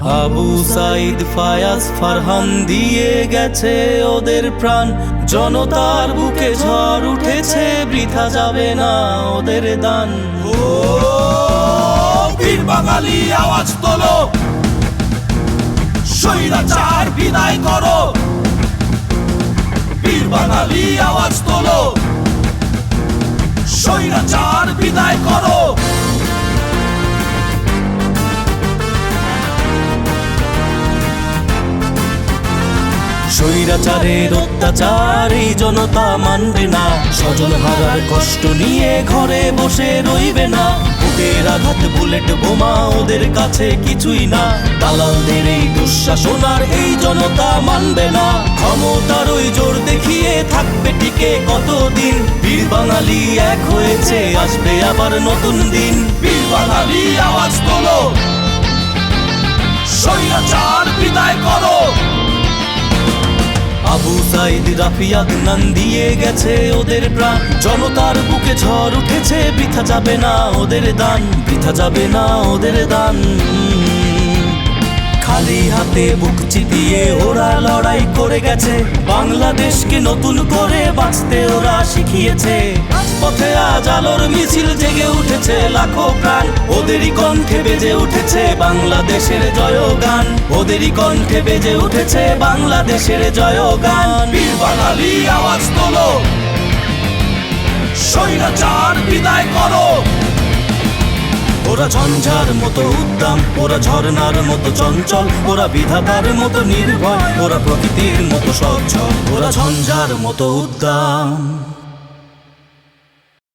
আবু সাইদ ফায়াজ ফারহান দিয়ে গেছে ওদের প্রাণ। জনতার বুকে ঝড় উঠেছে, বৃথা যাবে না ওদের দান। বীর বাঙালি, আওয়াজ তোলো। স্বৈরাচার বিদায় করো। বীর বাঙালি, আওয়াজ তোলো। স্বৈরাচার বিদায় করো। স্বৈরাচারের অত্যাচার, এই জনতা মানবে না। স্বজন হারার কষ্ট নিয়ে ঘরে বসে রইবে না। বুকের আঘাত, বুলেট বোমা ওদের কাছে কিছুই না। দালালদের এই দুঃশাসনার এই জনতা মানবে না। ক্ষমতার ওই জোর দেখিয়ে থাকবে টিকে কতদিন? বীর বাঙালি এক হয়েছে, আসবে আবার নতুন দিন। বীর বাঙালি আওয়াজ তোলো। সাইদ রাফিয়াদ নান দিয়ে গেছে ওদের প্রাণ। জনতার বুকে ঝড় উঠেছে, বৃথা যাবে না ওদের দান, বৃথা যাবে না ওদের দান। খালি হাতে বুক চিপিয়ে ওরা লড়াই করে গেছে, বাংলাদেশকে নতুন করে বাঁচতে ওরা শিখিয়েছে। পথে আজ আলোর মিছিল জেগে উঠেছে লাখো প্রাণ। ওদেরই কণ্ঠে বেজে উঠেছে বাংলাদেশের জয়গান। ওদেরই কণ্ঠে বেজে উঠেছে বাংলাদেশের জয়গান। বীর বাঙালি, আওয়াজ তোলো। স্বৈরাচার বিদায় করো। ওরা ঝঞ্ঝার মতো উদ্দাম, ওরা ঝর্ণার মতো চঞ্চল, ওরা বিধাতার মতো নির্ভয়, ওরা প্রকৃতির মতো স্বচ্ছ, ওরা ঝঞ্ঝার মতো উদ্দাম।